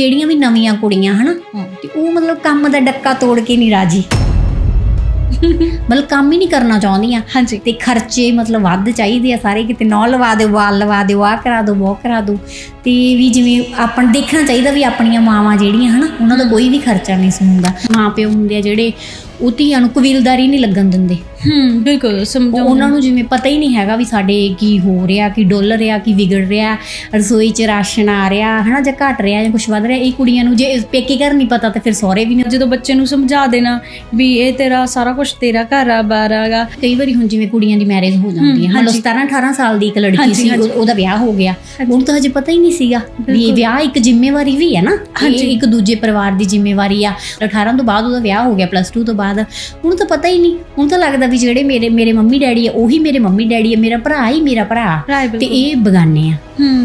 ਜਿਹੜੀਆਂ ਵੀ ਨਵੀਆਂ ਕੁੜੀਆਂ ਹਨਾ? ਤੇ ਉਹ ਮਤਲਬ ਕੰਮ ਦਾ ਡੱਕਾ ਤੋੜ ਕੇ ਨਹੀਂ ਰਾਜੀ। ਮਤਲਬ ਕੰਮ ਹੀ ਨਹੀਂ ਕਰਨਾ ਚਾਹੁੰਦੀਆਂ। ਹਾਂਜੀ। ਤੇ ਖਰਚੇ ਮਤਲਬ ਵੱਧ ਚਾਹੀਦੇ ਆ ਸਾਰੇ ਕਿਤੇ ਨੌ ਲਵਾ ਦਿਓ ਵਾਲ ਲਵਾ ਦਿਓ ਆਹ ਕਰਾ ਦਿਓ ਉਹ ਕਰਾ ਦਿਓ। ਤੇ ਵੀ ਜਿਵੇਂ ਆਪਾਂ ਦੇਖਣਾ ਚਾਹੀਦਾ ਵੀ ਆਪਣੀਆਂ ਮਾਵਾਂ ਜਿਹੜੀਆਂ ਹਨਾ ਉਹਨਾਂ ਦਾ ਕੋਈ ਵੀ ਖਰਚਾ ਨਹੀਂ ਸੀ ਹੁੰਦਾ ਮਾਂ ਪਿਓ ਹੁੰਦੇ ਆ ਜਿਹੜੇ ਉਹ ਧੀਆਂ ਨੂੰ ਕਬੀਲਦਾਰੀ ਨਹੀਂ ਲੱਗਣ ਦਿੰਦੇ। ਹੂੰ ਬਿਲਕੁਲ ਸਮਝੋ ਉਹਨਾਂ ਨੂੰ ਜਿਵੇਂ ਪਤਾ ਹੀ ਨਹੀਂ ਹੈਗਾ ਵੀ ਸਾਡੇ ਕੀ ਹੋ ਰਿਹਾ ਕੀ ਡੁੱਲ ਰਿਹਾ ਕੀ ਵਿਗੜ ਰਿਹਾ ਰਸੋਈ 'ਚ ਰਾਸ਼ਨ ਆ ਰਿਹਾ ਹਨਾ ਜਾਂ ਘਟ ਰਿਹਾ ਜਾਂ ਕੁਝ ਵੱਧ ਰਿਹਾ ਇਹ ਕੁੜੀਆਂ ਨੂੰ ਜੇ ਪੇਕੇ ਘਰ ਨਹੀਂ ਪਤਾ ਤਾਂ ਫਿਰ ਸਹੁਰੇ ਵੀ ਨਹੀਂ ਜਦੋਂ ਬੱਚੇ ਨੂੰ ਸਮਝਾ ਦੇਣਾ ਵੀ ਇਹ ਤੇਰਾ ਸਾਰਾ ਕੁਝ ਤੇਰਾ ਘਰ ਆ ਬਾਹਰ ਆਗਾ ਕਈ ਵਾਰੀ ਹੁਣ ਜਿਵੇਂ ਕੁੜੀਆਂ ਦੀ ਮੈਰਿਜ ਹੋ ਜਾਂਦੀ ਹੈ। ਮਤਲਬ ਹਾਂਜੀ। 17 18 ਸਾਲ ਦੀ ਇੱਕ ਲੜਕੀ ਸੀ ਉਹਦਾ ਵਿਆਹ ਹੋ ਗਿਆ। ਉਹਨੂੰ ਤਾਂ ਹਜੇ ਪਤਾ ਹੀ ਨਹੀਂ ਸੀਗਾ ਵੀ। ਵਿਆਹ ਇੱਕ ਜ਼ਿੰਮੇਵਾਰੀ ਵੀ ਹੈ ਨਾ। ਇਹ ਇੱਕ ਦੂਜੇ ਪਰਿਵਾਰ ਦੀ ਜ਼ਿੰਮੇਵਾਰੀ ਆ। 18 ਤੋਂ ਬਾਅਦ ਉਹਦਾ ਵਿਆਹ ਹੋ ਗਿਆ ਪਲੱਸ 2 ਤੋਂ ਬਾਅਦ। ਉਹਨੂੰ ਤਾਂ ਪਤਾ ਹੀ ਨਹੀਂ। ਉਹਨੂੰ ਤਾਂ ਲੱਗਦਾ ਵੀ ਜਿਹੜੇ ਮੇਰੇ ਮੇਰੇ ਮੰਮੀ ਡੈਡੀ ਆ ਉਹੀ ਮੇਰੇ ਮੰਮੀ ਡੈਡੀ ਆ ਮੇਰਾ ਭਰਾ ਹੀ ਮੇਰਾ ਭਰਾ। ਤੇ ਇਹ ਬਗਾਨੇ ਆ।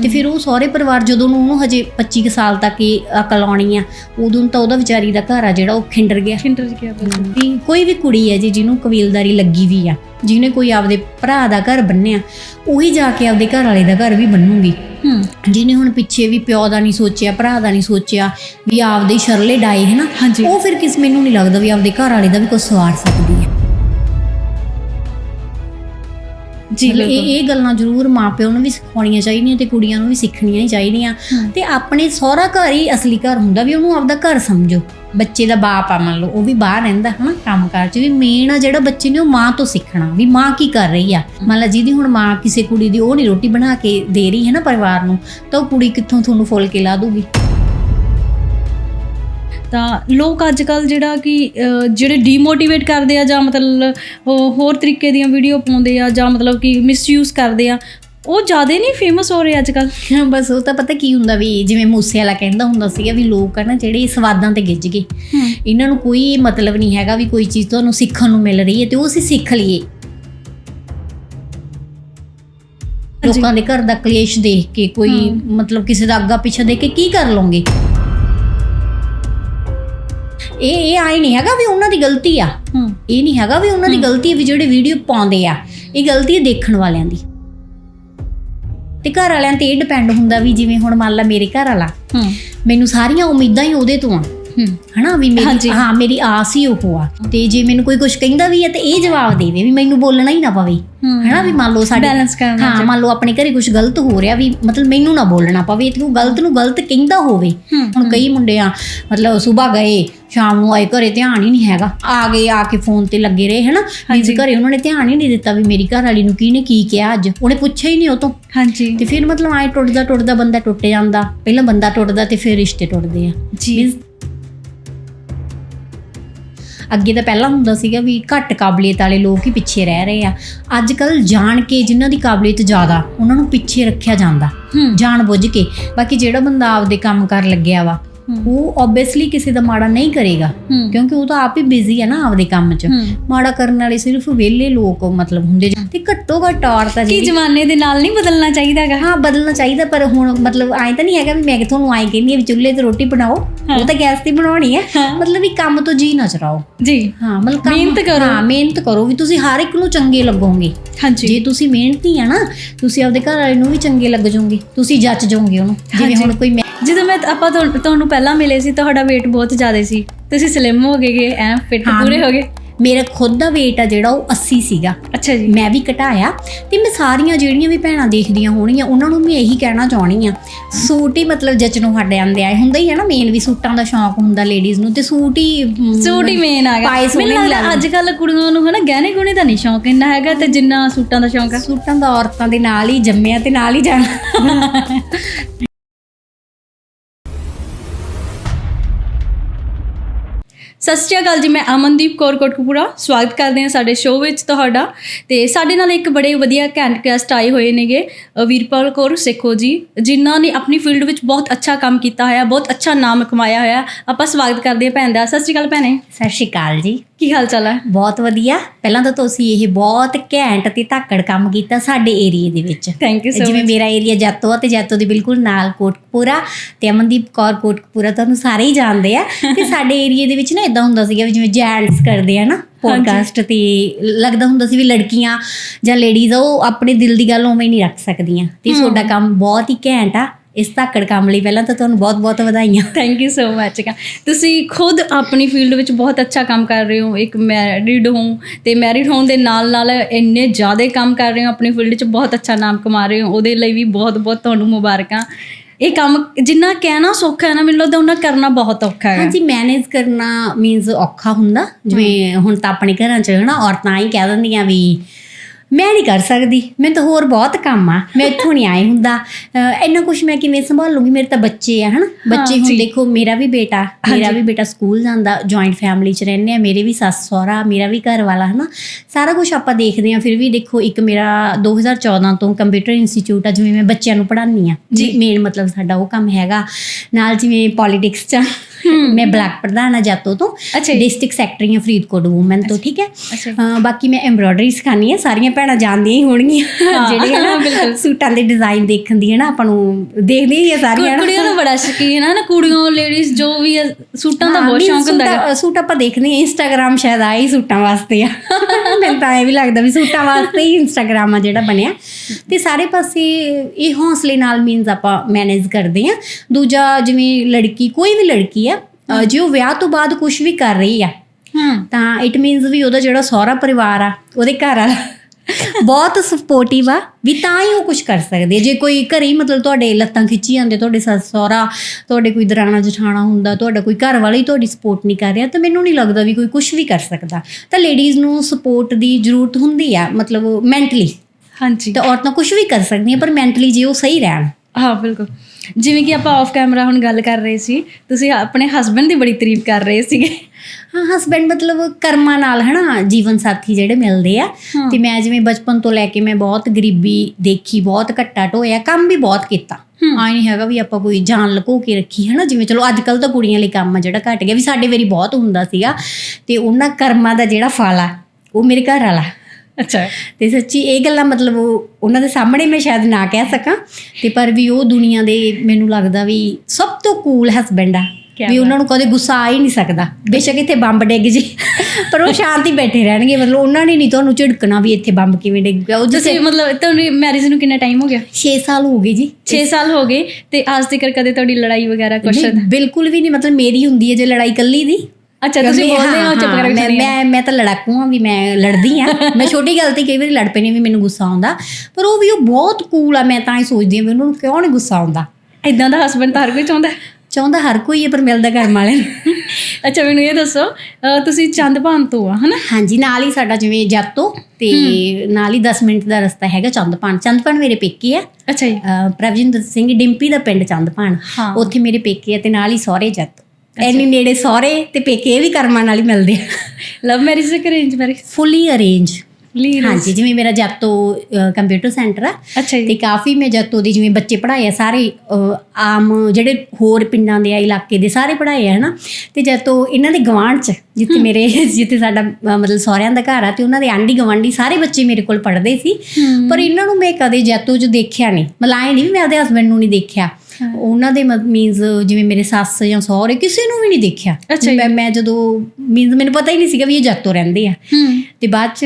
ਤੇ ਫਿਰ ਉਹ ਸਹੁਰੇ ਪਰਿਵਾਰ ਜਦੋਂ ਨੂੰ ਉਹਨੂੰ ਹਜੇ 25 ਕੁ ਸਾਲ ਤੱਕ ਹੀ ਅਕਲ ਆਉਣੀ ਆ ਉਦੋਂ ਤਾਂ ਉਹਦਾ ਵਿਚਾਰੀ ਦਾ ਘਰ ਆ ਜਿਹੜਾ ਉਹ ਖਿੰਡਰ ਗਿਆ। ਖਿੰਡਰ ਗਿਆ ਬਿਲਕੁਲ। ਕੋਈ ਵੀ ਕੁੜੀ ਹੈ ਜੀ ਜਿਹਨੂੰ ਕਬੀਲਦਾਰੀ ਲੱਗੀ ਵੀ ਆ ਜਿਹਨੇ ਕੋਈ ਆਪਦੇ ਭਰਾ ਦਾ ਘਰ ਬੰਨਿਆ ਉਹੀ ਜਾ ਕੇ ਆਪਦੇ ਘਰ ਵਾਲੇ ਦਾ ਘਰ ਵੀ ਬੰਨੂਗੀ। ਹੂੰ। ਜਿਹਨੇ ਹੁਣ ਪਿੱਛੇ ਵੀ ਪਿਓ ਦਾ ਨਹੀਂ ਸੋਚਿਆ ਭਰਾ ਦਾ ਨਹੀਂ ਸੋਚਿਆ ਵੀ ਆਪਦੇ ਸ਼ਰਲੇ ਡਾਏ ਹੈ ਨਾ ਉਹ ਫਿਰ ਕਿਸ ਮੈਨੂੰ ਨਹੀਂ ਲੱਗਦਾ ਵੀ ਆਪਦੇ ਘਰ ਵਾਲੇ ਦਾ ਵੀ ਕੁਝ ਸਵਾਰ ਸਕਦੀ ਹੈ ਜੀ ਬਿਲਕੁਲ ਇਹ ਗੱਲਾਂ ਜ਼ਰੂਰ ਮਾਪਿਆਂ ਨੂੰ ਵੀ ਸਿਖਾਉਣੀਆਂ ਚਾਹੀਦੀਆਂ ਤੇ ਕੁੜੀਆਂ ਨੂੰ ਵੀ ਸਿੱਖਣੀਆਂ ਹੀ ਚਾਹੀਦੀਆਂ। ਤੇ ਆਪਣੇ ਸਹੁਰਾ ਘਰ ਹੀ ਅਸਲੀ ਘਰ ਹੁੰਦਾ ਵੀ ਉਹਨੂੰ ਆਪਦਾ ਘਰ ਸਮਝੋ। ਬੱਚੇ ਦਾ ਬਾਪ ਆ ਮੰਨ ਲਓ ਉਹ ਵੀ ਬਾਹਰ ਰਹਿੰਦਾ ਹਨਾ ਕੰਮਕਾਰ ਚ ਵੀ ਮੇਨ ਆ ਜਿਹੜਾ ਬੱਚੇ ਨੇ ਉਹ ਮਾਂ ਤੋਂ ਸਿੱਖਣਾ ਵੀ ਮਾਂ ਕੀ ਕਰ ਰਹੀ ਆ। ਮੰਨ ਲਾ ਜਿਹਦੀ ਹੁਣ ਮਾਂ ਕਿਸੇ ਕੁੜੀ ਦੀ ਉਹ ਨਹੀਂ ਰੋਟੀ ਬਣਾ ਕੇ ਦੇ ਰਹੀ ਹੈ ਨਾ ਪਰਿਵਾਰ ਨੂੰ ਤਾਂ ਉਹ ਕੁੜੀ ਕਿੱਥੋਂ ਤੁਹਾਨੂੰ ਫੁੱਲ ਕੇ ਲਾ ਦੂਗੀ? ਤਾਂ ਲੋਕ ਅੱਜ ਕੱਲ ਜਿਹੜਾ ਕਿ ਜਿਹੜੇ ਡੀਮੋਟੀਵੇਟ ਕਰਦੇ ਆ ਜਾਂ ਮਤਲਬ ਹੋਰ ਤਰੀਕੇ ਦੀਆਂ ਵੀਡੀਓ ਪਾਉਂਦੇ ਆ ਜਾਂ ਮਤਲਬ ਕਿ ਮਿਸਯੂਜ਼ ਕਰਦੇ ਆ ਉਹ ਜ਼ਿਆਦਾ ਨਹੀਂ ਫੇਮਸ ਹੋ ਰਹੇ ਅੱਜ ਕੱਲ ਬਸ ਉਹ ਤਾਂ ਪਤਾ ਕੀ ਹੁੰਦਾ ਵੀ ਜਿਵੇਂ ਮੂਸੇ ਵਾਲਾ ਕਹਿੰਦਾ ਹੁੰਦਾ ਸੀਗਾ ਵੀ ਲੋਕ ਆ ਨਾ ਜਿਹੜੇ ਸਵਾਦਾਂ ਤੇ ਗਿੱਜ ਗਏ। ਇਹਨਾਂ ਨੂੰ ਕੋਈ ਮਤਲਬ ਨਹੀਂ ਹੈਗਾ ਵੀ ਕੋਈ ਚੀਜ਼ ਤੁਹਾਨੂੰ ਸਿੱਖਣ ਨੂੰ ਮਿਲ ਰਹੀ ਹੈ ਤੇ ਉਹ ਅਸੀਂ ਸਿੱਖ ਲਈਏ। ਲੋਕਾਂ ਦੇ ਘਰ ਦਾ ਕਲੇਸ਼ ਦੇਖ ਕੇ ਕੋਈ। ਮਤਲਬ ਕਿਸੇ ਦਾ ਅੱਗਾ ਪਿੱਛਾ ਦੇਖ ਕੇ ਕੀ ਕਰ ਲਓਗੇ? ਇਹ ਇਹ ਆਈ ਨਹੀਂ ਹੈਗਾ ਵੀ ਉਹਨਾਂ ਦੀ ਗਲਤੀ ਆ। ਇਹ ਨਹੀਂ ਹੈਗਾ ਵੀ ਉਹਨਾਂ ਦੀ ਗਲਤੀ ਵੀ ਜਿਹੜੇ ਵੀਡੀਓ ਪਾਉਂਦੇ ਆ ਇਹ ਗਲਤੀ ਦੇਖਣ ਵਾਲਿਆਂ ਦੀ। ਤੇ ਘਰ ਵਾਲਿਆਂ ਤੇ ਇਹ ਡਿਪੈਂਡ ਹੁੰਦਾ ਵੀ ਜਿਵੇਂ ਹੁਣ ਮੰਨ ਲਾ ਮੇਰੇ ਘਰ ਵਾਲਾ ਮੈਨੂੰ ਸਾਰੀਆਂ ਉਮੀਦਾਂ ਹੀ ਉਹਦੇ ਤੋਂ ਆ। ਹਨਾ? ਵੀ। ਮੇਰੀ ਹਾਂ ਮੇਰੀ ਆਸ ਹੀ ਉਹ ਆ। ਤੇ ਜੇ ਮੈਨੂੰ ਕੋਈ ਕੁਝ ਕਹਿੰਦਾ ਵੀ ਹੈ ਤੇ ਇਹ ਜਵਾਬ ਦੇਵੇ ਵੀ ਮੈਨੂੰ ਬੋਲਣਾ ਹੀ ਨਾ ਪਵੇ। ਹਨਾ? ਵੀ ਮੰਨ ਲਓ ਸਾਡੇ Balance ਕਰਨਾ ਹਾਂ ਮੰਨ ਲਓ ਆਪਣੇ ਘਰੇ ਕੁਝ ਗਲਤ ਹੋ ਰਿਹਾ ਵੀ ਮਤਲਬ ਮੈਨੂੰ ਨਾ ਬੋਲਣਾ ਪਵੇ ਤੇ ਉਹ ਗਲਤ ਨੂੰ ਗਲਤ ਕਹਿੰਦਾ ਹੋਵੇ। ਹੁਣ ਕਈ ਮੁੰਡੇ ਆ ਮਤਲਬ ਸਵੇਰ ਗਏ ਸ਼ਾਮ ਨੂੰ ਆਏ ਘਰੇ ਧਿਆਨ ਹੀ ਨਹੀਂ ਹੈਗਾ। ਆ ਗਏ ਆ ਕੇ ਫੋਨ ਤੇ ਲੱਗੇ ਰਹੇ ਹਨਾ? ਵੀ। ਘਰੇ ਉਹਨਾਂ ਨੇ ਧਿਆਨ ਹੀ ਨਹੀਂ ਦਿੱਤਾ ਵੀ ਮੇਰੀ ਘਰ ਵਾਲੀ ਨੂੰ ਕਿਹਨੇ ਕੀ ਕਿਹਾ ਅੱਜ? ਉਹਨੇ ਪੁੱਛਿਆ ਹੀ ਨਹੀਂ ਉਹ ਤੋਂ। ਹਾਂਜੀ। ਤੇ ਫਿਰ ਮਤਲਬ ਆਏ ਟੁੱਟਦਾ ਟੁੱਟਦਾ ਬੰਦਾ ਟੁੱਟ ਜਾਂਦਾ। ਪਹਿਲਾਂ ਬੰਦਾ ਟੁੱਟਦਾ ਤੇ ਫਿਰ ਰਿਸ਼ਤੇ ਟੁੱਟਦੇ ਆ। ਜੀ। ਅੱਗੇ ਤਾਂ ਪਹਿਲਾਂ ਹੁੰਦਾ ਸੀਗਾ ਵੀ ਘੱਟ ਕਾਬਲੀਅਤ ਵਾਲੇ ਲੋਕ ਹੀ ਪਿੱਛੇ ਰਹਿ ਰਹੇ ਆ। ਅੱਜ ਕੱਲ ਜਾਣ ਕੇ ਜਿਨ੍ਹਾਂ ਦੀ ਕਾਬਲੀਅਤ ਜ਼ਿਆਦਾ ਉਹਨਾਂ ਨੂੰ ਪਿੱਛੇ ਰੱਖਿਆ ਜਾਂਦਾ। ਜਾਣ ਬੁੱਝ ਕੇ। ਬਾਕੀ ਜਿਹੜਾ ਬੰਦਾ ਆਪਦੇ ਕੰਮ ਕਰ ਲੱਗਿਆ ਵਾ। ਉਹ ਆਬਵੀਅਸਲੀ ਕਿਸੇ ਦਾ ਮਾੜਾ ਨਹੀਂ ਕਰੇਗਾ ਹੂੰ। ਕਿਉਂਕਿ ਉਹ ਤਾਂ ਆਪ ਹੀ ਬਿਜ਼ੀ ਆ ਨਾ ਆਪਦੇ ਕੰਮ 'ਚ। ਹੂੰ। ਮਾੜਾ ਕਰਨ ਵਾਲੇ ਸਿਰਫ ਵਿਹਲੇ ਲੋਕ ਮਤਲਬ ਹੁੰਦੇ ਜਾਂ- ਤੇ ਘੱਟੋ ਘੱਟ ਔਰਤ ਕੀ ਜਿਹੜੀ ਜ਼ਮਾਨੇ ਦੇ ਨਾਲ ਨਹੀਂ ਬਦਲਣਾ ਚਾਹੀਦਾਗਾ ਹਾਂ ਬਦਲਣਾ ਚਾਹੀਦਾ ਪਰ ਹੁਣ ਮਤਲਬ ਐਂ ਤਾਂ ਨਹੀਂ ਹੈਗਾ ਵੀ ਮੈਂ ਤੁਹਾਨੂੰ ਆਏ ਕਹਿੰਦੀ ਆ ਵੀ ਚੁੱਲ੍ਹੇ ਤੇ ਰੋਟੀ ਬਣਾਓ। ਉਹ ਤਾਂ ਗੈਸ ਤੇ ਬਣਾਉਣੀ ਹੈ। ਹਾਂ। ਮਤਲਬ ਵੀ ਕੰਮ ਤੋਂ ਜੀ ਨਾ ਚਰਾਓ ਜੀ। ਹਾਂ ਮਤਲਬ ਕੰਮ- ਮਿਹਨਤ ਕਰੋ। ਹਾਂ ਮਿਹਨਤ ਕਰੋ ਵੀ ਤੁਸੀਂ ਹਰ ਇੱਕ ਨੂੰ ਚੰਗੇ ਲੱਗੋਗੇ। ਹਾਂਜੀ। ਜੇ ਤੁਸੀਂ ਮਿਹਨਤੀ ਆ ਨਾ ਤੁਸੀਂ ਆਪਦੇ ਘਰ ਵਾਲੇ ਨੂੰ ਵੀ ਚੰਗੇ ਲੱਗ ਜਾਓਗੇ। ਤੁਸੀਂ ਜੱਜ ਜਾਓਗੇ ਉਹਨੂੰ। ਜਿਵੇਂ। ਹੁਣ ਕੋਈ ਜਦੋਂ ਮੈਂ ਆਪਾਂ ਤੁਹਾਨੂੰ ਪਹਿਲਾਂ ਮਿਲੇ ਸੀ ਤੁਹਾਡਾ weight ਬਹੁਤ ਜ਼ਿਆਦਾ ਸੀ। ਤੁਸੀਂ ਸਲਿਮ ਹੋ ਗਏ ਐ ਫਿੱਟ ਹਾਂ। ਪੂਰੇ ਹੋ ਗਏ? ਮੇਰਾ ਖੁਦ ਦਾ weight ਆ ਜਿਹੜਾ ਉਹ 80 ਸੀਗਾ। ਅੱਛਾ ਜੀ। ਮੈਂ ਵੀ ਘਟਾਇਆ ਤੇ ਮੈਂ ਸਾਰੀਆਂ ਜਿਹੜੀਆਂ ਵੀ ਭੈਣਾਂ ਦੇਖਦੀਆਂ ਹੋਣਗੀਆਂ ਉਹਨਾਂ ਨੂੰ ਮੈਂ ਇਹੀ ਕਹਿਣਾ ਚਾਹਣੀ ਆ ਸੂਟ ਹੀ ਮਤਲਬ ਜਚਨੋਂ ਸਾਡੇ ਆਂਦੇ ਆਏ ਹੁੰਦਾ ਹੀ ਹੈ ਨਾ ਮੇਨ ਵੀ ਸੂਟਾਂ ਦਾ ਸ਼ੌਂਕ ਹੁੰਦਾ ਲੇਡੀਜ਼ ਨੂੰ ਤੇ ਸੂਟ ਹੀ ਮ, ਸੂਟ ਹੀ ਮੇਨ ਆ ਗਿਆ। ਪਾਏ ਸੋਹਣੇ ਮੈਨੂੰ ਲੱਗਦਾ ਲੱਗਦੇ। ਅੱਜ ਕੱਲ ਕੁੜੀਆਂ ਨੂੰ ਹਨਾ ਗਹਿਣੇ ਗੁਣੇ ਦਾ ਨਹੀਂ ਸ਼ੌਂਕ ਇੰਨਾ ਹੈਗਾ ਤੇ ਜਿੰਨਾ ਸੂਟਾਂ ਦਾ ਸ਼ੌਂਕ ਆ। ਸੂਟਾਂ ਦਾ ਔਰਤਾਂ ਦੇ ਨਾਲ ਹੀ ਜੰਮਿਆ ਤੇ ਨਾਲ ਹੀ ਜਾਣਾ। ਸਤਿ ਸ਼੍ਰੀ ਅਕਾਲ ਜੀ, ਮੈਂ ਅਮਨਦੀਪ ਕੌਰ ਕੋਟਕਪੂਰਾ। ਸਵਾਗਤ ਕਰਦੇ ਹਾਂ ਸਾਡੇ ਸ਼ੋਅ ਵਿੱਚ ਤੁਹਾਡਾ। ਤੇ ਸਾਡੇ ਨਾਲ ਇੱਕ ਬੜੇ ਵਧੀਆ ਕੈਂਟ ਕੈਸਟ ਆਏ ਹੋਏ ਨੇਗੇ ਵੀਰਪਾਲ ਕੌਰ ਸੇਖੋ ਜੀ, ਜਿਨ੍ਹਾਂ ਨੇ ਆਪਣੀ ਫੀਲਡ ਵਿੱਚ ਬਹੁਤ ਅੱਛਾ ਕੰਮ ਕੀਤਾ ਹੋਇਆ, ਬਹੁਤ ਅੱਛਾ ਨਾਮ ਕਮਾਇਆ ਹੋਇਆ। ਆਪਾਂ ਸਵਾਗਤ ਕਰਦੇ ਹਾਂ ਭੈਣ ਦਾ। ਸਤਿ ਸ਼੍ਰੀ ਅਕਾਲ ਭੈਣੇ। ਸਤਿ ਸ਼੍ਰੀ ਅਕਾਲ ਜੀ। ਕੀ ਹਾਲ ਚਾਲ ਹੈ ਬਹੁਤ ਵਧੀਆ। ਪਹਿਲਾਂ ਤਾਂ ਤੁਸੀਂ ਇਹ ਬਹੁਤ ਘੈਂਟ ਤੇ ਧਾਕੜ ਕੰਮ ਕੀਤਾ ਸਾਡੇ ਏਰੀਏ ਦੇ ਵਿੱਚ। ਥੈਂਕ ਯੂ ਸੋ ਜਿਵੇਂ ਮੇਰਾ ਏਰੀਆ ਜੈਤੋ ਆ ਤੇ ਜੈਤੋ ਦੇ ਬਿਲਕੁਲ ਨਾਲ ਕੋਟਕਪੂਰਾ ਤੇ ਅਮਨਦੀਪ ਕੌਰ ਕੋਟਕਪੂਰਾ ਤੁਹਾਨੂੰ ਸਾਰੇ ਹੀ ਜਾਣਦੇ ਆ। ਤੇ ਸਾਡੇ ਏਰੀਏ ਦੇ ਵਿੱਚ ਨਾ ਇਦਾਂ ਹੁੰਦਾ ਸੀਗਾ ਵੀ ਜਿਵੇਂ ਜੈਂਟਸ ਕਰਦੇ ਆ ਨਾ ਪੋਡਕਾਸਟ ਤੇ ਲੱਗਦਾ ਹੁੰਦਾ ਸੀ ਵੀ ਲੜਕੀਆਂ ਜਾਂ ਲੇਡੀਜ਼ ਉਹ ਆਪਣੇ ਦਿਲ ਦੀ ਗੱਲ ਉਵੇਂ ਨਹੀਂ ਰੱਖ ਸਕਦੀਆਂ। ਤੇ ਤੁਹਾਡਾ ਕੰਮ ਬਹੁਤ ਹੀ ਘੈਂਟ ਆ। ਇਸ ਧਾਕੜ ਕੰਮ ਲਈ ਪਹਿਲਾਂ ਤਾਂ ਤੁਹਾਨੂੰ ਬਹੁਤ-ਬਹੁਤ ਵਧਾਈਆਂ। ਥੈਂਕ ਯੂ ਸੋ ਮੱਚ ਤੁਸੀਂ ਖੁਦ ਆਪਣੀ ਫੀਲਡ ਵਿੱਚ ਬਹੁਤ ਅੱਛਾ ਕੰਮ ਕਰ ਰਹੇ ਹੋ। ਇੱਕ ਮੈਰਿਡ ਹੋ ਤੇ ਮੈਰਿਡ ਹੋਣ ਦੇ ਨਾਲ ਨਾਲ ਇੰਨੇ ਜ਼ਿਆਦਾ ਕੰਮ ਕਰ ਰਹੇ ਹੋ ਆਪਣੀ ਫੀਲਡ 'ਚ ਬਹੁਤ ਅੱਛਾ ਨਾਮ ਕਮਾ ਰਹੇ ਹੋ। ਉਹਦੇ ਲਈ ਵੀ ਬਹੁਤ ਬਹੁਤ ਤੁਹਾਨੂੰ ਮੁਬਾਰਕਾਂ। ਇਹ ਕੰਮ ਜਿੰਨਾ ਕਹਿਣਾ ਸੌਖਾ ਹੈ ਨਾ ਮੈਨੂੰ ਲੱਗਦਾ ਉਹਨਾਂ ਕਰਨਾ ਬਹੁਤ ਔਖਾ ਹੈ। ਹਾਂਜੀ ਮੈਨੇਜ ਕਰਨਾ ਮੀਨਸ ਔਖਾ ਹੁੰਦਾ। ਜਿਵੇਂ ਹੁਣ ਤਾਂ ਆਪਣੇ ਘਰਾਂ 'ਚ ਹਨਾ ਔਰਤਾਂ ਹੀ ਕਹਿ ਦਿੰਦੀਆਂ ਵੀ ਮੈਂ ਨਹੀਂ ਕਰ ਸਕਦੀ ਮੈਨੂੰ ਤਾਂ ਹੋਰ ਬਹੁਤ ਕੰਮ ਆ। ਮੈਂ ਇੱਥੋਂ ਨਹੀਂ ਆਏ ਹੁੰਦਾ। ਇੰਨਾ ਕੁਝ ਮੈਂ ਕਿਵੇਂ ਸੰਭਾਲ ਲੂੰਗੀ ਮੇਰੇ ਤਾਂ ਬੱਚੇ ਆ ਹਨਾ? ਬੱਚੇ ਹੁਣ। ਦੇਖੋ ਮੇਰਾ ਵੀ ਬੇਟਾ ਮੇਰਾ। ਵੀ ਬੇਟਾ ਸਕੂਲ ਜਾਂਦਾ ਜੁਆਇੰਟ ਫੈਮਿਲੀ 'ਚ ਰਹਿੰਦੇ ਆ ਮੇਰੇ ਵੀ ਸੱਸ ਸਹੁਰਾ ਮੇਰਾ ਵੀ ਘਰ ਵਾਲਾ ਹਨਾ? ਸਾਰਾ ਕੁਝ ਆਪਾਂ ਦੇਖਦੇ ਆ। ਫਿਰ ਵੀ ਦੇਖੋ ਇੱਕ ਮੇਰਾ 2014 ਤੋਂ ਕੰਪਿਊਟਰ ਇੰਸਟੀਚਿਊਟ ਆ ਜਿਵੇਂ ਮੈਂ ਬੱਚਿਆਂ ਨੂੰ ਪੜ੍ਹਾਉਂਦੀ ਆ। ਜੀ। ਮੇਨ ਮਤਲਬ ਸਾਡਾ ਉਹ ਕੰਮ ਹੈਗਾ। ਨਾਲ ਜਿਵੇਂ ਪੋਲਿਟਿਕਸ 'ਚ ਮੈਂ ਬਲਾਕ ਪ੍ਰਧਾਨ ਆ ਜਾਤੋ ਤੋਂ ਅੱਛਾ ਜੀ। ਡਿਸਟ੍ਰਿਕਟ ਸੈਕਟਰੀ ਆ ਫਰੀਦਕੋਟ ਵੂਮਨ ਤੋਂ ਠੀਕ ਹੈ? ਬਾਕੀ ਮੈਂ ਐਮਬ੍ਰੋਇਡਰੀ ਸਿਖਾਉਂਦੀ ਆ ਸਾਰੀਆਂ ਭੈਣਾਂ ਜਾਣਦੀਆਂ ਹੀ ਹੋਣਗੀਆਂ। ਹਾਂ, ਜਿਹੜੇ ਨਾ। ਸੂਟਾਂ ਦੇ ਡਿਜ਼ਾਈਨ ਦੇਖਣ ਦੀ ਹੈ ਨਾ ਆਪਾਂ ਨੂੰ ਦੇਖਦੇ ਹੀ ਆ ਸਾਰੀਆਂ ਕੁੜੀਆਂ ਦਾ ਬੜਾ ਸ਼ੌਕੀਨ ਹੈ ਨਾ ਕੁੜੀਆਂ ਲੇਡੀਜ਼ ਜੋ ਵੀ ਹੈ, ਸੂਟਾਂ ਦਾ ਹਾਂ, ਬਹੁਤ ਸ਼ੌਂਕ ਹੁੰਦਾ ਹੈ ਸੂਟ ਆਪਾਂ ਦੇਖਦੇ ਹਾਂ ਇੰਸਟਾਗ੍ਰam ਸ਼ਾਇਦ ਹੀ ਸੂਟਾਂ ਵਾਸਤੇ ਆ। ਮੈਨੂੰ ਤਾਂ ਇਹ ਵੀ ਲੱਗਦਾ ਵੀ ਸੂਟਾਂ ਵਾਸਤੇ ਹੀ ਇੰਸਟਾਗ੍ਰam ਆ ਜਿਹੜਾ ਬਣਿਆ। ਤੇ ਸਾਰੇ ਪਾਸੇ ਇਹ ਹੌਸਲੇ ਨਾਲ ਮੀਨਸ ਆਪਾਂ ਮੈਨੇਜ ਕਰਦੇ ਆ ਦੂਜਾ ਜਿਵੇਂ ਲੜਕੀ ਕੋਈ ਵੀ ਲੜਕੀ ਆ ਅ, ਜੇ ਉਹ ਵਿਆਹ ਤੋਂ ਬਾਅਦ ਕੁਝ ਵੀ ਕਰ ਰਹੀ ਆ ਹੂੰ। ਤਾਂ ਇਟ ਮੀਨਸ ਵੀ ਉਹਦਾ ਜਿਹੜਾ ਸਹੁਰਾ ਪਰਿਵਾਰ ਆ ਉਹਦੇ ਘਰ ਵਾਲਾ ਬਹੁਤ ਸਪੋਰਟਿਵ ਆ ਵੀ ਤਾਂ ਹੀ ਉਹ ਕੁਝ ਕਰ ਸਕਦੇ ਆ। ਜੇ ਕੋਈ ਘਰੇ ਹੀ ਮਤਲਬ ਤੁਹਾਡੇ ਲੱਤਾਂ ਖਿੱਚੀ ਜਾਂਦੇ ਤੁਹਾਡੇ ਸੱਸ ਸਹੁਰਾ ਤੁਹਾਡੇ ਕੋਈ ਦਰਾਣਾ ਜਠਾਣਾ ਹੁੰਦਾ ਤੁਹਾਡਾ ਕੋਈ ਘਰ ਵਾਲਾ ਹੀ ਤੁਹਾਡੀ ਸਪੋਰਟ ਨਹੀਂ ਕਰ ਰਿਹਾ ਤਾਂ ਮੈਨੂੰ ਨਹੀਂ ਲੱਗਦਾ ਵੀ ਕੋਈ ਕੁਝ ਵੀ ਕਰ ਸਕਦਾ। ਤਾਂ ਲੇਡੀਜ਼ ਨੂੰ ਸਪੋਰਟ ਦੀ ਜ਼ਰੂਰਤ ਹੁੰਦੀ ਆ ਮਤਲਬ ਮੈਂਟਲੀ ਹਾਂਜੀ। ਤਾਂ ਔਰਤਾਂ ਕੁਝ ਵੀ ਕਰ ਸਕਦੀਆਂ ਪਰ ਮੈਂਟਲੀ ਜੇ ਉਹ ਸਹੀ ਰਹਿਣ। ਹਾਂ ਬਿਲਕੁਲ। ਜਿਵੇਂ ਕਿ ਆਪਾਂ ਆਫ ਕੈਮਰਾ ਹੁਣ ਗੱਲ ਕਰ ਰਹੇ ਸੀ ਤੁਸੀਂ ਆਪਣੇ ਹਸਬੰਡ ਦੀ ਬੜੀ ਤਾਰੀਫ ਕਰ ਰਹੇ ਸੀਗੇ। ਹਾਂ ਹਸਬੈਂਡ ਮਤਲਬ ਕਰਮਾਂ ਨਾਲ ਹਨਾ ਜੀਵਨ ਸਾਥੀ ਜਿਹੜੇ ਮਿਲਦੇ ਆ। ਹਾਂ। ਤੇ ਮੈਂ ਜਿਵੇਂ ਬਚਪਨ ਤੋਂ ਲੈ ਕੇ ਮੈਂ ਬਹੁਤ ਗਰੀਬੀ ਦੇਖੀ ਬਹੁਤ ਘੱਟਾ ਢੋਇਆ ਕੰਮ ਵੀ ਬਹੁਤ ਕੀਤਾ। ਹੂੰ। ਆਈ ਨਹੀਂ ਹੈਗਾ ਵੀ ਆਪਾਂ ਕੋਈ ਜਾਨ ਲੁਕੋ ਕੇ ਰੱਖੀ ਹਨਾ ਜਿਵੇਂ ਚਲੋ ਅੱਜ ਕੱਲ ਤਾਂ ਕੁੜੀਆਂ ਲਈ ਕੰਮ ਆ ਜਿਹੜਾ ਘਟ ਗਿਆ ਵੀ ਸਾਡੇ ਵਾਰੀ ਬਹੁਤ ਹੁੰਦਾ ਸੀਗਾ। ਤੇ ਉਹਨਾਂ ਕਰਮਾਂ ਦਾ ਜਿਹੜਾ ਫਲ ਆ ਉਹ ਮੇਰੇ ਘਰ ਵਾਲਾ। ਅੱਛਾ। ਤੇ ਸੱਚੀ ਇਹ ਗੱਲਾਂ ਮਤਲਬ ਉਹ- ਉਹਨਾਂ ਦੇ ਸਾਹਮਣੇ ਮੈਂ ਸ਼ਾਇਦ ਨਾ ਕਹਿ ਸਕਾਂ। ਤੇ ਪਰ ਵੀ ਉਹ ਦੁਨੀਆ ਦੇ ਮੈਨੂੰ ਲੱਗਦਾ ਵੀ ਸਭ ਤੋਂ ਕੂਲ ਹਸਬੈਂਡ ਆ। ਵੀ ਉਹਨਾਂ ਨੂੰ ਕਦੇ ਗੁੱਸਾ ਆ ਹੀ ਨਹੀਂ ਸਕਦਾ। ਬੇਸ਼ੱਕ ਇੱਥੇ ਬੰਬ ਡਿੱਗ ਜੇ। ਪਰ ਉਹ ਸ਼ਾਂਤੀ ਬੈਠੇ ਰਹਿਣਗੇ। ਮਤਲਬ ਉਹਨਾਂ ਨੇ ਨਹੀਂ ਤੁਹਾਨੂੰ ਝਿੜਕਣਾ ਵੀ ਇੱਥੇ ਬੰਬ ਕਿਵੇਂ ਡਿੱਗ ਪਿਆ। ਉਹ ਤੁਸੀਂ ਮਤਲਬ ਤੁਹਾਨੂੰ ਮੈਰਿਜ ਨੂੰ ਕਿੰਨਾ ਟਾਈਮ ਹੋ ਗਿਆ? 6 ਸਾਲ ਹੋ ਗਏ ਜੀ। 6 ਸਾਲ ਹੋ ਗਏ ਤੇ ਅੱਜ ਤੱਕ ਕਦੇ ਤੁਹਾਡੀ ਲੜਾਈ ਵਗੈਰਾ ਕੁਛ? ਨਹੀਂ, ਬਿਲਕੁਲ ਵੀ ਨਹੀਂ। ਮਤਲਬ ਮੇਰੀ ਹੁੰਦੀ ਹੈ ਜੇ ਲੜਾਈ ਕੱਲੀ ਦੀ। ਅੱਛਾ ਤੁਸੀਂ ਬੋਲਦੇ ਹੋ ਚੁੱਪ ਕਰਕੇ ਮੈਂ। ਮੈਂ ਮੈਂ ਤਾਂ ਲੜਾਕੂ ਆ ਵੀ ਮੈਂ ਲੜਦੀ ਆ ਮੈਂ ਛੋਟੀ ਗੱਲ ਤੇ ਕਈ ਵਾਰੀ ਲੜ ਪੈਣੀ ਵੀ ਮੈਨੂੰ ਗੁੱਸਾ ਆਉਂਦਾ। ਪਰ ਉਹ ਵੀ ਉਹ ਬਹੁਤ ਕੂਲ ਆ ਮੈਂ ਤਾਂ ਹੀ ਸੋਚਦੀ ਆ ਵੀ ਉਹਨੂੰ ਕਿਉਂ ਨਹੀਂ ਗੁੱਸਾ ਆਉਂਦਾ? ਇਦਾਂ ਦਾ ਹਸਬੰਡ ਤਾਂ ਹਰ ਕੋਈ ਚਾਹੁੰਦਾ। ਚਾਹੁੰਦਾ ਹਰ ਕੋਈ ਹੈ ਪਰ ਮਿਲਦਾ ਘਰ ਵਾਲੇ ਨੂੰ। ਅੱਛਾ ਮੈਨੂੰ ਇਹ ਦੱਸੋ ਤੁਸੀਂ ਚੰਦਪਾਨ ਤੋਂ ਆ ਹਨਾ? ਹਾਂਜੀ ਨਾਲ ਹੀ ਸਾਡਾ ਜਿਵੇਂ ਜਾਤੋ ਤੇ ਨਾਲ ਹੀ 10 ਮਿੰਟ ਦਾ ਰਸਤਾ ਹੈਗਾ ਚੰਦਪਾਨ ਚੰਦਪਾਨ ਮੇਰੇ ਪੇਕੇ ਆ। ਅੱਛਾ ਜੀ। ਪ੍ਰਭਜਿੰਦਰ ਸਿੰਘ ਡਿੰਪੀ ਦਾ ਪਿੰਡ ਚੰਦਪਾਨ। ਉੱਥੇ ਮੇਰੇ ਪੇਕੇ ਆ ਤੇ ਨਾਲ ਹੀ ਸਹੁਰੇ ਜਾਤੋ। ਐਨੀ ਨੇੜੇ ਸਹੁਰੇ ਤੇ ਪੇਕੇ ਇਹ ਵੀ ਕਰਮਾਂ ਨਾਲ ਹੀ ਮਿਲਦੇ ਆ। ਲਵ ਮੈਰਿਜ ਤੇ ਅਰੇਂਜ ਮੈਰਿਜ ਫੁੱਲੀ ਅਰੇਂਜ ਹਾਂਜੀ ਜਿਵੇਂ ਮੇਰਾ ਜਾਤੋ ਕੰਪਿਊਟਰ ਸੈਂਟਰ ਆ ਤੇ ਕਾਫੀ ਮੈਂ ਜਾਤੋ ਦੀ ਜਿਵੇਂ ਬੱਚੇ ਪੜ੍ਹਾਏ ਆ ਸਾਰੇ ਆਮ ਜਿਹੜੇ ਹੋਰ ਪਿੰਡਾਂ ਦੇ ਆ ਇਲਾਕੇ ਦੇ ਸਾਰੇ ਪੜ੍ਹਾਏ ਆ ਹਨਾ? ਤੇ ਜਾਤੋ ਇਹਨਾਂ ਦੇ ਗਵਾਂਢ ਚ ਜਿੱਥੇ ਮੇਰੇ ਜਿੱਥੇ ਸਾਡਾ ਮਤਲਬ ਸਹੁਰਿਆਂ ਦਾ ਘਰ ਆ ਤੇ ਉਹਨਾਂ ਦੇ ਆਂਢੀ ਗਵਾਂਢੀ ਸਾਰੇ ਬੱਚੇ ਮੇਰੇ ਕੋਲ ਪੜ੍ਹਦੇ ਸੀ। ਹੂੰ। ਪਰ ਇਹਨਾਂ ਨੂੰ ਮੈਂ ਕਦੇ ਜਾਤੋ 'ਚ ਦੇਖਿਆ ਨਹੀਂ। ਮਲਾਏ ਨਹੀਂ ਵੀ ਮੈਂ ਆਪਦੇ ਹਸਬੰਡ ਨੂੰ ਨਹੀਂ ਦੇਖਿਆ। ਹਾਂ। ਉਹਨਾਂ ਦੇ ਮੀਨਸ ਜਿਵੇਂ ਮੇਰੇ ਸੱਸ ਜਾਂ ਸਹੁਰੇ ਕਿਸੇ ਨੂੰ ਵੀ ਨਹੀਂ ਦੇਖਿਆ। ਮੈਂ ਮੈਂ ਜਦੋਂ ਮੀਨਸ ਮੈਨੂੰ ਪਤਾ ਹੀ ਨਹੀਂ ਸੀਗਾ ਵੀ ਇਹ ਜਾਤੋ ਰਹਿੰਦੇ ਆ। ਤੇ ਬਾਅਦ ਚ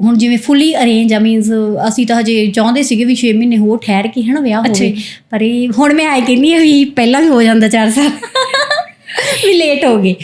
ਹੁਣ ਜਿਵੇਂ ਫੁੱਲੀ ਅਰੇਂਜ ਆ ਮੀਨਸ ਅਸੀਂ ਤਾਂ ਹਜੇ ਚਾਹੁੰਦੇ ਸੀਗੇ ਵੀ 6 ਮਹੀਨੇ ਹੋਰ ਠਹਿਰ ਕੇ ਹਨਾ ਵਿਆਹ ਹੋਵੇ। ਪਰ ਇਹ ਹੁਣ ਮੈਂ ਆਈ ਕਹਿੰਦੀ ਆ ਵੀ ਪਹਿਲਾਂ ਵੀ ਹੋ ਜਾਂਦਾ 4 ਸਾਲ। ਵੀ ਲੇਟ ਹੋ ਗਏ।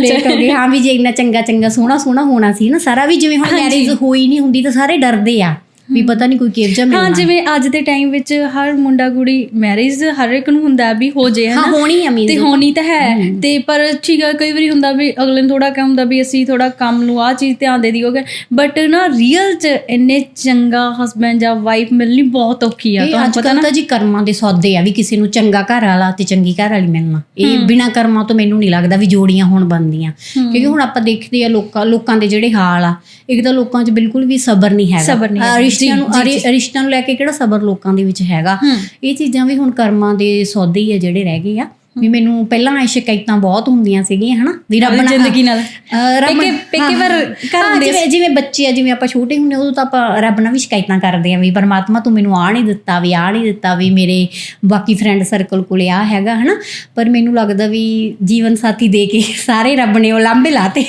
ਲੇਟ ਹੋ ਗਏ। ਹਾਂ ਵੀ ਜੇ ਇੰਨਾ ਚੰਗਾ ਚੰਗਾ ਸੋਹਣਾ ਸੋਹਣਾ ਹੋਣਾ ਸੀ ਨਾ ਸਾਰਾ ਵੀ ਜਿਵੇਂ ਹੁਣ। ਮੈਰਿਜ ਹੋਈ ਨਹੀਂ ਹੁੰਦੀ ਤਾਂ ਸਾਰੇ ਡਰਦੇ ਆ। ਵੀ ਪਤਾ ਨਹੀਂ ਕੋਈ ਕਿਹੋ ਜਿਹਾ ਹਾਂ ਮਿਲਣਾ ਜਿਵੇਂ ਅੱਜ ਦੇ ਟਾਈਮ ਵਿੱਚ ਹਰ ਮੁੰਡਾ ਕੁੜੀ ਮੈਰਿਜ ਹਰ ਇੱਕ ਨੂੰ ਹੁੰਦਾ ਵੀ ਹੋ ਜੇ ਹਾਂ ਹਨਾ? ਹੋਣੀ ਆ ਮੀਨਸ ਤੇ ਹੋਣੀ ਤਾਂ ਹੈ। ਤੇ ਪਰ ਠੀਕ ਆ ਕਈ ਵਾਰੀ ਹੁੰਦਾ ਵੀ ਅਗਲੇ ਨੂੰ ਥੋੜਾ ਕੰਮ ਹੁੰਦਾ ਵੀ ਅਸੀਂ ਥੋੜਾ ਕੰਮ ਨੂੰ ਆ ਚੀਜ਼ ਧਿਆਨ ਦੇ ਦਈਓਗੇ ਬਟ ਨਾ ਰੀਅਲ ਚ ਇੰਨੇ ਚੰਗਾ ਹਸਬੈਂਡ ਜਾਂ ਵਾਈਫ ਮਿਲਣੀ ਬਹੁਤ ਔਖੀ ਆ ਤੁਹਾਨੂੰ ਪਤਾ ਨਾ? ਤਾਂ ਜੀ ਕਰਮਾਂ ਦੇ ਸੌਦੇ ਆ ਵੀ ਕਿਸੇ ਨੂੰ ਚੰਗਾ ਘਰ ਵਾਲਾ ਤੇ ਚੰਗੀ ਘਰ ਵਾਲੀ ਮਿਲਣਾ। ਇਹ ਬਿਨਾ ਕਰਮਾਂ ਤੋਂ ਮੈਨੂੰ ਨਹੀਂ ਲੱਗਦਾ ਵੀ ਜੋੜੀਆਂ ਹੁਣ ਬਣਦੀਆਂ। ਕਿਉਂਕਿ ਹੁਣ ਆਪਾਂ ਦੇਖਦੇ ਆ ਲੋਕਾਂ ਲੋਕਾਂ ਦੇ ਜਿਹੜੇ ਹਾਲ ਆ ਇੱਕ ਤਾਂ ਲੋਕਾਂ 'ਚ ਬਿਲਕੁਲ ਵੀ ਸਬਰ ਨਹੀਂ ਹੈਗਾ। ਰਿਸ਼ਤਿਆਂ ਨੂੰ ਰਿਸ਼ਤਿਆਂ ਨੂੰ ਲੈ ਕੇ ਕਿਹੜਾ ਸਬਰ ਲੋਕਾਂ ਦੇ ਵਿੱਚ ਹੈਗਾ। ਇਹ ਚੀਜ਼ਾਂ ਵੀ ਹੁਣ ਕਰਮਾਂ ਦੇ ਸੌਦੇ ਹੀ ਆ ਜਿਹੜੇ ਰਹਿ ਗਏ ਆ। ਵੀ ਮੈਨੂੰ ਪਹਿਲਾਂ ਇਹ ਸ਼ਿਕਾਇਤਾਂ ਬਹੁਤ ਹੁੰਦੀਆਂ ਸੀਗੀਆਂ ਹਨਾ? ਵੀ ਰੱਬ ਨਾਲ ਜ਼ਿੰਦਗੀ ਨਾਲ। ਰੱਬ ਪੇਕੇ- ਹਾਂ, ਹੁੰਦੇ ਜਿਵੇਂ ਜਿਵੇਂ ਬੱਚੇ ਆ ਜਿਵੇਂ ਆਪਾਂ ਛੋਟੇ ਹੁੰਦੇ ਉਦੋਂ ਤਾਂ ਆਪਾਂ ਰੱਬ ਨਾਲ ਵੀ ਸ਼ਿਕਾਇਤਾਂ ਕਰਦੇ ਆ ਵੀ ਪਰਮਾਤਮਾ ਤੂੰ ਮੈਨੂੰ ਆ ਨਹੀਂ ਦਿੱਤਾ ਵੀ ਆ ਨਹੀਂ ਦਿੱਤਾ ਵੀ ਮੇਰੇ ਬਾਕੀ ਫਰੈਂਡ ਸਰਕਲ ਕੋਲੇ ਆ ਹੈਗਾ ਹਨਾ? ਪਰ ਮੈਨੂੰ ਲੱਗਦਾ ਵੀ ਜੀਵਨ ਸਾਥੀ ਦੇ ਕੇ ਸਾਰੇ ਰੱਬ ਨੇ ਉਹ ਲਾਂਬੇ ਲਾਤੇ।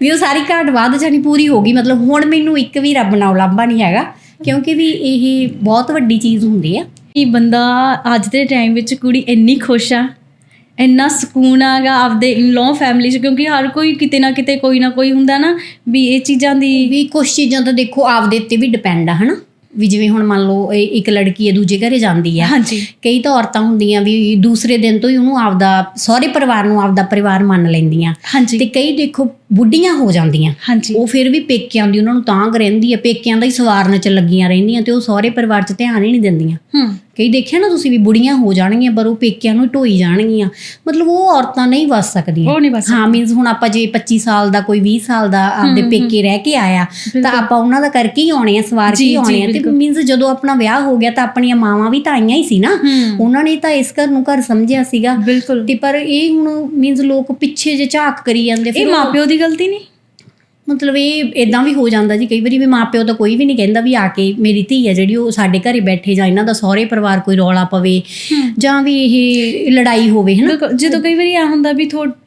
ਵੀ ਉਹ ਸਾਰੀ ਘਾਟ ਬਾਅਦ ਜਾਨੀ ਪੂਰੀ ਹੋ ਗਈ। ਮਤਲਬ ਹੁਣ ਮੈਨੂੰ ਇੱਕ ਵੀ ਰੱਬ ਨਾਲ ਲਾਂਬਾ ਨਹੀਂ ਹੈਗਾ ਕਿਉਂਕਿ ਵੀ ਇਹ ਬਹੁਤ ਵੱਡੀ ਚੀਜ਼ ਹੁੰਦੀ ਆ। ਕਿ ਬੰਦਾ ਅੱਜ ਦੇ ਟਾਈਮ ਵਿੱਚ ਕੁੜੀ ਇੰਨੀ ਖੁਸ਼ ਆ ਇੰਨਾ ਸਕੂਨ ਆਗਾ ਆਪਦੇ ਇਨ-ਲॉ ਫੈਮਿਲੀ 'ਚ ਕਿਉਂਕਿ ਹਰ ਕੋਈ ਕਿਤੇ ਨਾ ਕਿਤੇ ਕੋਈ ਨਾ ਕੋਈ ਹੁੰਦਾ ਨਾ ਵੀ ਇਹ ਚੀਜ਼ਾਂ ਦੀ ਵੀ ਕੁਝ ਚੀਜ਼ਾਂ ਤਾਂ ਦੇਖੋ ਆਪਦੇ ਉੱਤੇ ਵੀ ਡਿਪੈਂਡ ਆ ਹਨਾ? ਵੀ ਜਿਵੇਂ ਹੁਣ ਮੰਨ ਲਓ ਇੱਕ ਲੜਕੀ ਹੈ ਦੂਜੇ ਘਰੇ ਜਾਂਦੀ ਹਾਂਜੀ। ਕਈ ਤਾਂ ਔਰਤਾਂ ਹੁੰਦੀਆਂ ਵੀ ਦੂਸਰੇ ਦਿਨ ਤੋਂ ਹੀ ਉਹਨੂੰ ਆਪਦਾ ਸਹੁਰੇ ਪਰਿਵਾਰ ਨੂੰ ਆਪਦਾ ਪਰਿਵਾਰ ਮੰਨ ਲੈਂਦੀਆਂ। ਹਾਂਜੀ। ਤੇ ਕਈ ਦੇਖੋ ਬੁੱਢੀਆਂ ਹੋ ਜਾਂਦੀਆਂ। ਉਹ ਫਿਰ ਵੀ ਪੇਕਿਆਂ ਦੀ ਉਹਨਾਂ ਨੂੰ ਤਾਂਗ ਰਹਿੰਦੀ ਹੈ ਪੇਕਿਆਂ ਦਾ ਹੀ ਸਵਾਰਨ ਚ ਲੱਗੀਆਂ ਰਹਿੰਦੀਆਂ ਤੇ ਉਹ ਸਹੁਰੇ ਪਰਿਵਾਰ ਚ ਧਿਆਨ ਹੀ ਨਹੀਂ ਦਿੰਦੀਆਂ। ਹੂੰ। ਕਈ ਦੇਖਿਆ ਨਾ ਤੁਸੀਂ ਵੀ ਬੁੜੀਆਂ ਹੋ ਜਾਣਗੀਆਂ ਪਰ ਉਹ ਪੇਕਿਆਂ ਨੂੰ ਢੋਈ ਜਾਣਗੀਆਂ। ਮਤਲਬ ਉਹ ਔਰਤਾਂ ਨਹੀਂ ਵੱਸ ਸਕਦੀਆਂ। ਉਹ ਨਹੀਂ ਹਾਂ ਮੀਨਸ ਹੁਣ ਆਪਾਂ ਜੇ 25 ਸਾਲ ਦਾ ਕੋਈ 20 ਸਾਲ ਦਾ ਆਪਦੇ ਪੇਕੇ ਰਹਿ ਕੇ ਆਇਆ ਤਾਂ ਆਪਾਂ ਉਹਨਾਂ ਦਾ ਕਰਕੇ ਹੀ ਆਉਣੇ ਆ ਸਵਾਰ ਕੇ ਆਉਣੇ ਆ। ਤੇ। ਮੀਨਸ ਜਦੋਂ ਆਪਣਾ ਵਿਆਹ ਹੋ ਗਿਆ ਤਾਂ ਆਪਣੀਆਂ ਮਾਵਾਂ ਵੀ ਤਾਂ ਆਈਆਂ ਹੀ ਸੀ ਨਾ। ਉਹਨਾਂ ਨੇ ਤਾਂ ਇਸ ਘਰ ਨੂੰ ਘਰ ਸਮਝਿਆ ਸੀਗਾ। ਤੇ ਪਰ ਇਹ ਹੁਣ ਮੀਨਸ ਲੋਕ ਪਿੱਛੇ ਜੇ ਝਾਕ ਕਰੀ ਜਾਂਦੇ ਇਹ ਫਿਰ ਉਹ- ਮਾਪਿਓ ਦੀ ਗਲਤੀ ਨਹੀਂ? ਮਤਲਬ ਇਹ ਇਦਾਂ ਵੀ ਹੋ ਜਾਂਦਾ ਜੀ ਕਈ ਵਾਰੀ ਵੀ ਮਾਪਿਓ ਤਾਂ ਕੋਈ ਵੀ ਨਹੀਂ ਕਹਿੰਦਾ ਵੀ ਆ ਕੇ ਮੇਰੀ ਧੀ ਹੈ ਜਿਹੜੀ ਉਹ ਸਾਡੇ ਘਰੇ ਬੈਠੇ ਜਾਂ ਇਹਨਾਂ ਦਾ ਸਹੁਰੇ ਪਰਿਵਾਰ ਕੋਈ ਰੌਲਾ ਪਵੇ ਜਾਂ ਵੀ ਇਹ ਲੜਾਈ ਹੋਵੇ ਹਨਾ? ਜਦੋਂ ਕਈ ਵਾਰੀ ਆ ਹੁੰਦਾ ਵੀ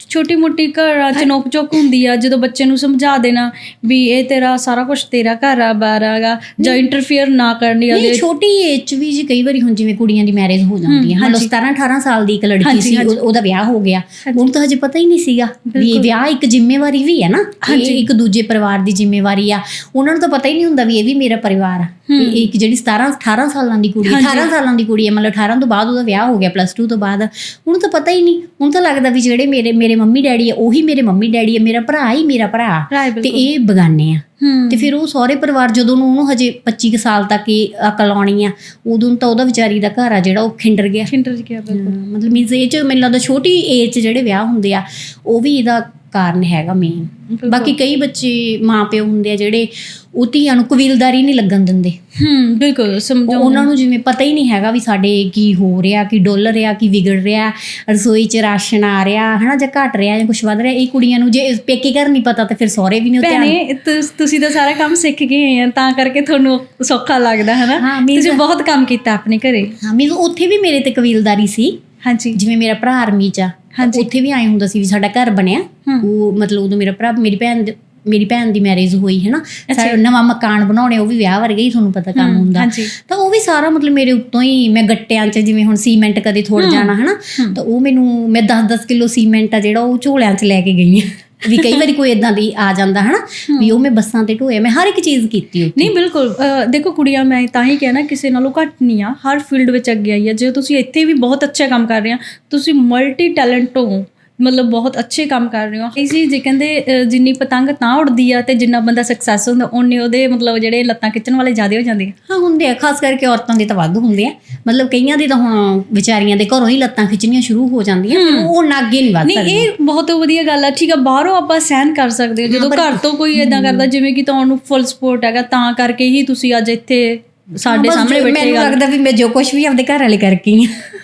ਛੋਟੀ ਮੋਟੀ ਘਰਾਂ ਚ ਨੋਕ ਝੋਕ ਹੁੰਦੀ ਆ ਜਦੋਂ ਬੱਚੇ ਨੂੰ ਸਮਝਾ ਦੇਣਾ ਵੀ ਇਹ ਤੇਰਾ ਸਾਰਾ ਕੁਝ ਤੇਰਾ ਘਰ ਆ ਬਾਹਰ ਆਗਾ ਜਾਂ ਇੰਟਰਫੇਅਰ ਨਾ ਕਰਨੀ ਉਹਦੇ ਛੋਟੀ ਏਜ ਚ ਵੀ ਜੀ ਕਈ ਵਾਰੀ ਹੁਣ ਜਿਵੇਂ ਕੁੜੀਆਂ ਦੀ ਮੈਰਿਜ ਹੋ ਜਾਂਦੀ ਹੈ ਮਤਲਬ ਹਾਂਜੀ। 17 18 ਸਾਲ ਦੀ ਇੱਕ ਲੜਕੀ ਸੀ ਉਹਦਾ ਵਿਆਹ ਹੋ ਗਿਆ। ਉਹਨੂੰ ਤਾਂ ਹਜੇ ਪਤਾ ਹੀ ਨਹੀਂ ਸੀਗਾ ਵੀ। ਵਿਆਹ ਇੱਕ ਜ਼ਿੰਮੇਵਾਰੀ ਵੀ ਹੈ ਨਾ ਇਹ। ਇੱਕ ਦੂਜੇ ਪਰਿਵਾਰ ਦੀ ਜ਼ਿੰਮੇਵਾਰੀ ਆ ਉਹਨਾਂ ਨੂੰ ਤਾਂ ਪਤਾ ਹੀ ਨਹੀਂ ਹੁੰਦਾ ਵੀ ਇਹ ਵੀ ਮੇਰਾ ਪਰਿਵਾਰ ਆ ਇਹ ਇੱਕ ਜਿਹੜੀ 17 18 ਸਾਲਾਂ ਦੀ ਕੁੜੀ ਹਾਂਜੀ। 18 ਸਾਲਾਂ ਦੀ ਕੁੜੀ ਹੈ ਮਤਲਬ 18 ਤੋਂ ਬਾਅਦ ਉਹਦਾ ਵਿਆਹ ਹੋ ਗਿਆ ਪਲੱਸ 2 ਤੋਂ ਬਾਅਦ। ਉਹਨੂੰ ਤਾਂ ਪਤਾ ਹੀ ਨਹੀਂ। ਉਹਨੂੰ ਤਾਂ ਲੱਗਦਾ ਵੀ ਜਿਹੜੇ ਮੇਰੇ ਮੇਰੇ ਮੰਮੀ ਡੈਡੀ ਆ ਉਹੀ ਮੇਰੇ ਮੰਮੀ ਡੈਡੀ ਆ ਮੇਰਾ ਭਰਾ ਹੀ ਮੇਰਾ ਭਰਾ। ਤੇ ਇਹ ਬਗਾਨੇ ਆ। ਹੂੰ। ਤੇ ਫਿਰ ਉਹ ਸਹੁਰੇ ਪਰਿਵਾਰ ਜਦੋਂ ਨੂੰ ਉਹਨੂੰ ਹਜੇ 25 ਕੁ ਸਾਲ ਤੱਕ ਇਹ ਅਕਲ ਆਉਣੀ ਆ ਉਦੋਂ ਤਾਂ ਉਹਦਾ ਵਿਚਾਰੀ ਦਾ ਘਰ ਆ ਜਿਹੜਾ ਉਹ ਖਿੰਡਰ ਗਿਆ। ਖਿੰਡਰ ਕਿਹਾ ਬਿਲਕੁਲ। ਮਤਲਬ ਮੀਨਸ ਇਹ ਚ ਮੈਨੂੰ ਲੱਗਦਾ ਛੋਟੀ ਏਜ 'ਚ ਜਿਹੜੇ ਵਿਆਹ ਹੁੰਦੇ ਆ ਉਹ ਵੀ ਇਹਦਾ ਕਾਰਨ ਹੈਗਾ ਮੇਨ। ਬਾਕੀ ਕਈ ਬੱਚੇ ਮਾਪਿਓ ਹੁੰਦੇ ਆ ਜਿਹੜੇ ਉਹ ਧੀਆਂ ਨੂੰ ਕਬੀਲਦਾਰੀ ਨਹੀਂ ਲੱਗਣ ਦਿੰਦੇ। ਹੂੰ ਬਿਲਕੁਲ ਉਹ- ਸਮਝੋ ਉਹਨਾਂ ਨੂੰ ਜਿਵੇਂ ਪਤਾ ਹੀ ਨਹੀਂ ਹੈਗਾ ਵੀ ਸਾਡੇ ਕੀ ਹੋ ਰਿਹਾ ਕੀ ਡੁੱਲ ਰਿਹਾ ਕੀ ਵਿਗੜ ਰਿਹਾ ਰਸੋਈ 'ਚ ਰਾਸ਼ਨ ਆ ਰਿਹਾ ਹਨਾ ਜਾਂ ਘਟ ਰਿਹਾ ਜਾਂ ਕੁਝ ਵੱਧ ਰਿਹਾ ਇਹ ਕੁੜੀਆਂ ਨੂੰ ਜੇ ਪੇਕੇ ਘਰ ਨਹੀਂ ਪਤਾ ਤਾਂ ਫਿਰ ਸਹੁਰੇ ਵੀ ਨਹੀਂ ਧਿਆਨ ਭੈਣੇ ਤੁਸ- ਤਾਂ ਸਾਰਾ ਕੰਮ ਸਿੱਖ ਗਏ ਆ ਤਾਂ ਕਰਕੇ ਤੁਹਾਨੂੰ ਸੌਖਾ ਲੱਗਦਾ ਹੈ ਨਾ ਹਾਂ, means- ਤੁਸੀਂ ਬਹੁਤ ਕੰਮ ਕੀਤਾ ਆਪਣੇ ਘਰੇ। ਹਾਂ ਮੀਨਸ ਉੱਥੇ ਵੀ ਮੇਰੇ ਤੇ ਕਬੀਲਦਾਰੀ ਸੀ। ਹਾਂਜੀ। ਜਿਵੇਂ ਮੇਰਾ ਭਰਾ ਆਰਮੀ ਚ ਆ ਹਾਂਜੀ। ਉੱਥੇ ਵੀ ਆਏ ਹੁੰਦਾ ਸੀ ਵੀ ਸਾਡਾ ਘਰ ਬਣਿਆ। ਉਹ ਮਤਲਬ ਉਦੋਂ ਮੇਰਾ ਭਰਾ ਮੇਰੀ ਭੈਣ ਦੇ- ਮੇਰੀ ਭੈਣ ਦੀ ਮੈਰਿਜ ਹੋਈ ਹੈ ਨਾ। ਸਾਡਾ ਨਵਾਂ ਮਕਾਨ ਬਣਾਉਣੇ ਉਹ ਵੀ ਵਿਆਹ ਵਰਗਾ ਹੀ ਤੁਹਾਨੂੰ ਪਤਾ ਕੰਮ ਹੁੰਦਾ। ਤਾਂ ਉਹ ਵੀ ਸਾਰਾ ਮਤਲਬ ਮੇਰੇ ਉੱਤੋਂ ਹੀ ਮੈਂ ਗੱਟਿਆਂ 'ਚ ਜਿਵੇਂ ਹੁਣ ਸੀਮੈਂਟ ਕਦੇ ਥੋੜ ਜਾਣਾ ਹਨਾ? ਹਮ। ਤਾਂ ਉਹ ਮੈਨੂੰ ਮੈਂ 10-10 ਕਿਲੋ ਸੀਮੈਂਟ ਆ ਜਿਹੜਾ ਉਹ ਝੋਲਿਆਂ 'ਚ ਲੈ ਕੇ ਗਈ ਹਾਂ ਵੀ ਕਈ ਵਾਰੀ ਕੋਈ ਇਦਾਂ ਦੀ ਆ ਜਾਂਦਾ ਹਨਾ? ਵੀ ਉਹ ਮੈਂ ਬੱਸਾਂ ਤੇ ਢੋਇਆ ਮੈਂ ਹਰ ਇੱਕ ਚੀਜ਼ ਕੀਤੀ ਉੱਥੇ। ਨਹੀਂ ਬਿਲਕੁਲ। ਦੇਖੋ ਕੁੜੀਆਂ ਮੈਂ ਤਾਂ ਹੀ ਕਿਹਾ ਨਾ ਕਿਸੇ ਨਾਲੋਂ ਘੱਟ ਨਹੀਂ ਆ। ਹਰ ਫੀਲਡ ਵਿੱਚ ਅੱਗੇ ਆਈ ਆ। ਜੇ ਤੁਸੀਂ ਇੱਥੇ ਵੀ ਬਹੁਤ ਅੱਛਾ ਕੰਮ ਕਰ ਰਹੇ ਆ ਤੁਸੀਂ ਮਲਟੀ ਟੈਲੈਂਟ ਹੋ। ਮਤਲਬ ਬਹੁਤ ਅੱਛੇ ਕੰਮ ਕਰ ਰਹੇ ਹੋ। ਇਸੀ ਜੇ ਕਹਿੰਦੇ ਜਿੰਨੀ ਪਤੰਗ ਤਾਂ ਉੜਦੀ ਆ ਤੇ ਜਿੰਨਾ ਬੰਦਾ ਸਕਸੈਸ ਹੁੰਦਾ ਉਹਨੇ ਉਹਦੇ ਮਤਲਬ ਜਿਹੜੇ ਲੱਤਾਂ ਖਿੱਚਣ ਵਾਲੇ ਜ਼ਿਆਦਾ ਹੋ ਜਾਂਦੇ ਆ। ਹਾਂ ਹੁੰਦੇ ਆ ਖਾਸ ਕਰਕੇ ਔਰਤਾਂ ਦੇ ਤਾਂ ਵੱਧ ਹੁੰਦੇ ਆ। ਮਤਲਬ ਕਈਆਂ ਦੇ ਤਾਂ ਹੁਣ ਵਿਚਾਰੀਆਂ ਦੇ ਘਰੋਂ ਹੀ ਲੱਤਾਂ ਖਿੱਚਣੀਆਂ ਸ਼ੁਰੂ ਹੋ ਜਾਂਦੀਆਂ ਫਿਰ ਉਹ ਨਾਗੇ ਨਹੀਂ ਵੱਧ ਨਹੀਂ ਇਹ ਬਹੁਤ ਵਧੀਆ ਗੱਲ ਆ ਠੀਕ ਆ ਬਾਹਰੋਂ ਆਪਾਂ ਸਹਿਨ ਕਰ ਸਕਦੇ ਹਾਂ। ਜਦੋਂ ਘਰ ਤੋਂ ਕੋਈ ਇਦਾਂ ਕਰਦਾ ਜਿਵੇਂ ਕਿ ਤੁਹਾਨੂੰ ਫੁੱਲ ਸਪੋਰਟ ਹੈਗਾ ਤਾਂ ਕਰਕੇ ਹੀ ਤੁਸੀਂ ਅੱਜ ਇੱਥੇ ਸਾਡੇ ਸਾਹਮਣੇ ਜੋ- ਬੈਠੇ ਮੈਨੂੰ ਗੱਲ ਲੱਗਦਾ ਵੀ ਮੈਂ ਜੋ ਕੁਝ ਵੀ ਆਪਦੇ ਘਰ ਵਾਲੇ ਕਰਕੇ ਹੀ ਆ।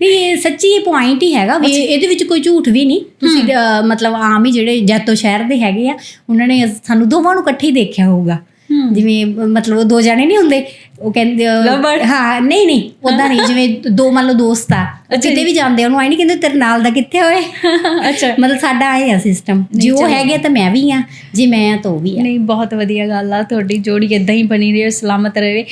ਨਹੀਂ ਇਹ ਸੱਚੀ ਇਹ ਪੁਆਇੰਟ ਹੀ ਹੈਗਾ ਵੀ ਇਹਦੇ ਵਿੱਚ ਕੋਈ ਝੂਠ ਵੀ ਨਹੀਂ। ਤੁਸੀਂ ਮਤਲਬ ਆਮ ਹੀ ਜਿਹੜੇ ਜੈਤੋ ਸ਼ਹਿਰ ਦੇ ਹੈਗੇ ਆ ਉਹਨਾਂ ਨੇ ਸਾਨੂੰ ਦੋਵਾਂ ਨੂੰ ਇਕੱਠੇ ਦੇਖਿਆ ਹੋਊਗਾ। ਜਿਵੇਂ ਮਤਲਬ ਉਹ ਦੋ ਜਾਣੇ ਨਹੀਂ ਹੁੰਦੇ ਉਹ ਕਹਿੰਦੇ? ਹਾਂ ਨਹੀਂ ਨਹੀਂ ਉਦਾਂ ਨਹੀਂ ਜਿਵੇਂ ਦੋ ਮੰਨ ਲਓ ਦੋਸਤ ਆ ਕਿਤੇ ਵੀ ਜਾਂਦੇ ਉਹਨੂੰ ਆਈ ਨਹੀਂ ਕਹਿੰਦੇ ਤੇਰੇ ਨਾਲ ਦਾ ਕਿੱਥੇ ਹੋਏ ਅੱਛਾ। ਮਤਲਬ ਸਾਡਾ ਆਏ ਆ ਸਿਸਟਮ ਜੇ ਉਹ। ਹੈਗੇ ਤਾਂ ਮੈਂ ਵੀ ਆ ਜੇ ਮੈਂ ਆ ਤਾਂ ਉਹ ਵੀ ਆ। ਨਹੀਂ ਬਹੁਤ ਵਧੀਆ ਗੱਲ ਆ ਤੁਹਾਡੀ ਜੋੜੀ ਇਦਾਂ ਹੀ ਬਣੀ ਰਹੇ ਸਲਾਮਤ ਰਹੇ।